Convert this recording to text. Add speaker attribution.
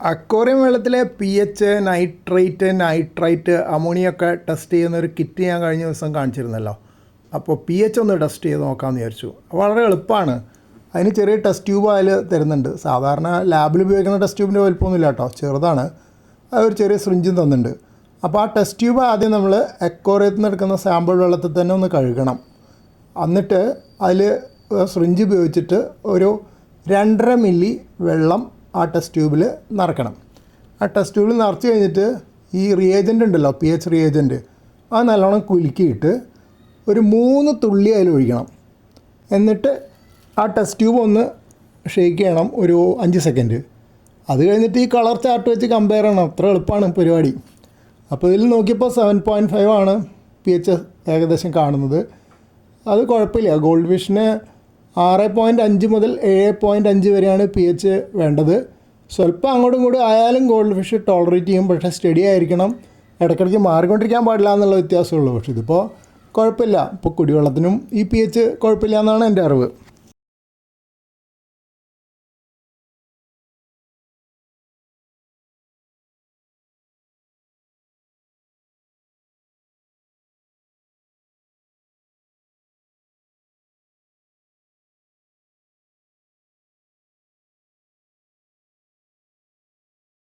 Speaker 1: Aquarium വെള്ളത്തിലെ P H nitrate nitrite അമോണിയൊക്കെ test ചെയ്യുന്ന ഒരു കിറ്റ് ഞാൻ കഴിഞ്ഞ ദിവസം കാണിച്ചിരുന്നല്ലോ. അപ്പോൾ പി എച്ച് ഒന്ന് ടെസ്റ്റ് ചെയ്ത് നോക്കാമെന്ന് വിചാരിച്ചു. വളരെ എളുപ്പമാണ്. അതിന് ചെറിയ ടെസ്റ്റ് ട്യൂബ് അതിൽ തരുന്നുണ്ട്. സാധാരണ ലാബിൽ ഉപയോഗിക്കുന്ന ടെസ്റ്റ് ട്യൂബിന്റെ വലുപ്പമൊന്നുമില്ല കേട്ടോ. ചെറുതാണ്. അതൊരു ചെറിയ സ്രിഞ്ചും തന്നിട്ടുണ്ട്. അപ്പോൾ ആ ടെസ്റ്റ് ട്യൂബ് ആദ്യം നമ്മൾ അക്വോറിയത്തിൽ നിന്ന് എടുക്കുന്ന സാമ്പിൾ വെള്ളത്തിൽ തന്നെ ഒന്ന് കഴുകണം. എന്നിട്ട് അതിൽ സ്രിഞ്ച് ഉപയോഗിച്ചിട്ട് ഒരു രണ്ടര മില്ലി വെള്ളം ആ ടെസ്റ്റ് ട്യൂബിൽ നിറക്കണം ആ ടെസ്റ്റ് ട്യൂബിൽ നിറച്ച് കഴിഞ്ഞിട്ട് ഈ റിയേജന്റ് ഉണ്ടല്ലോ പി എച്ച് റിയേജന്റ് അത് നല്ലോണം കുലുക്കിയിട്ട് ഒരു മൂന്ന് തുള്ളി അതിൽ ഒഴിക്കണം. എന്നിട്ട് ആ ടെസ്റ്റ് ട്യൂബ് ഒന്ന് ഷേക്ക് ചെയ്യണം ഒരു അഞ്ച് സെക്കൻഡ് അത് കഴിഞ്ഞിട്ട് ഈ കളർ ചാർട്ട് വെച്ച് കമ്പയർ ചെയ്യണം. അത്ര എളുപ്പമാണ് പരിപാടി. അപ്പോൾ ഇതിൽ നോക്കിയപ്പോൾ സെവൻ പോയിന്റ് ഫൈവ് ആണ് പി എച്ച് ഏകദേശം കാണുന്നത്. അത് കുഴപ്പമില്ല. ഗോൾഡ് ഫിഷിന് ആറ് പോയിന്റ് അഞ്ച് മുതൽ ഏഴ് പോയിന്റ് അഞ്ച് വരെയാണ് പി എച്ച് വേണ്ടത്. സ്വല്പം അങ്ങോട്ടും ഇങ്ങോട്ടും ആയാലും ഗോൾഡ് ഫിഷ് ടോളറേറ്റ് ചെയ്യും. പക്ഷേ സ്റ്റഡി ആയിരിക്കണം. ഇടയ്ക്കിടയ്ക്ക് മാറിക്കൊണ്ടിരിക്കാൻ പാടില്ല എന്നുള്ള വ്യത്യാസമുള്ളൂ പക്ഷേ ഇതിപ്പോൾ കുഴപ്പമില്ല. ഇപ്പോൾ കുടിവെള്ളത്തിനും ഈ പി എച്ച് കുഴപ്പമില്ല എന്നാണ് എന്റെ അറിവ്.